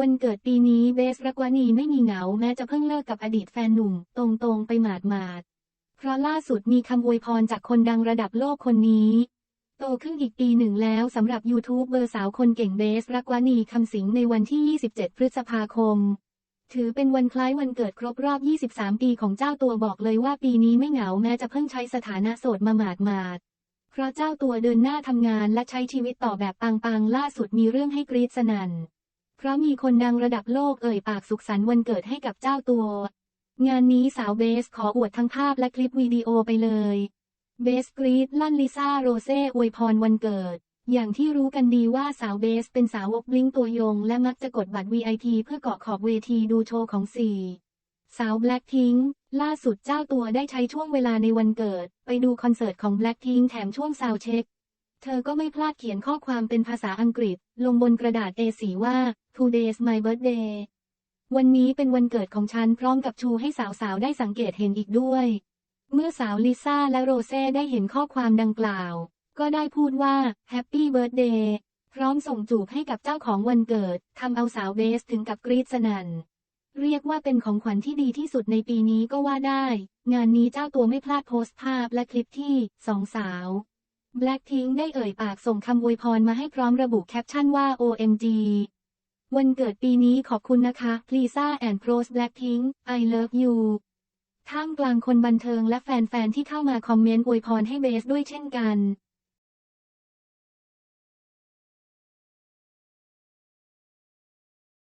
วันเกิดปีนี้เบสรักวานีไม่มีเหงาแม้จะเพิ่งเลิกกับอดีตแฟนหนุ่ม ตรงๆไปหมาดหมาดๆเพราะล่าสุดมีคำอวยพรจากคนดังระดับโลกคนนี้ โตขึ้นอีกปีหนึ่งแล้วสำหรับยูทูบเบอร์สาวคนเก่งเบสรักวานีคำสิงในวันที่ 27 พฤษภาคม ถือเป็นวันคล้ายวันเกิดครบรอบ 23 ปีของเจ้าตัวบอกเลยว่าปีนี้ไม่เหงาแม้จะเพิ่งใช้สถานะโสดมาหมาดหมาดๆเพราะเจ้าตัวเดินหน้าทำงานและใช้ชีวิตต่อแบบปังๆล่าสุดมีเรื่องให้กรี๊ดสนั่น เพราะมีคนดังระดับโลกเอ่ยปากสุขสันต์วันเกิดให้กับเจ้าตัว งานนี้สาวเบสขออวดทั้งภาพและคลิปวิดีโอไปเลย เบสกรีดลั่นลิซ่าโรเซ่อวยพรวันเกิด อย่างที่รู้กันดีว่าสาวเบสเป็นสาวกบลิงตัวยง และมักจะกดบัตร VIP เพื่อเกาะขอบเวทีดูโชว์ของสี่สาวแบล็ k พิงล่าสุดเจ้าตัวได้ใช้ช่วงเวลาในวันเกิด ไปดูคอนเสิร์ตของแบล็ k พิงแถมช่วงซาวเช็ค เธอก็ไม่พลาดเขียนข้อความเป็นภาษาอังกฤษ ลงบนกระดาษ A4 ว่า Today's my birthday วันนี้เป็นวันเกิดของฉันพร้อมกับชูให้สาวๆ ได้สังเกตเห็นอีกด้วย เมื่อสาวลิซ่าและโรเซ่ได้เห็นข้อความดังกล่าว ก็ได้พูดว่า Happy Birthday พร้อมส่งจูบให้กับเจ้าของวันเกิดทำเอาสาวเบสถึงกับกรี๊ดสนั่น เรียกว่าเป็นของขวัญที่ดีที่สุดในปีนี้ก็ว่าได้ งานนี้เจ้าตัวไม่พลาดโพสต์ภาพและคลิปที่สองสาว แบล็กทิงได้เอ่ยปากส่งคำอวยพรมาให้พร้อมระบุแคปชั่นว่า OMG วันเกิดปีนี้ขอบคุณนะคะ l i ซ a and Pros Blackpink I love you ท่ามกลางคนบันเทิงและแฟนๆที่เข้ามาคอมเมนต์อวยพรให้เบสด้วยเช่นกัน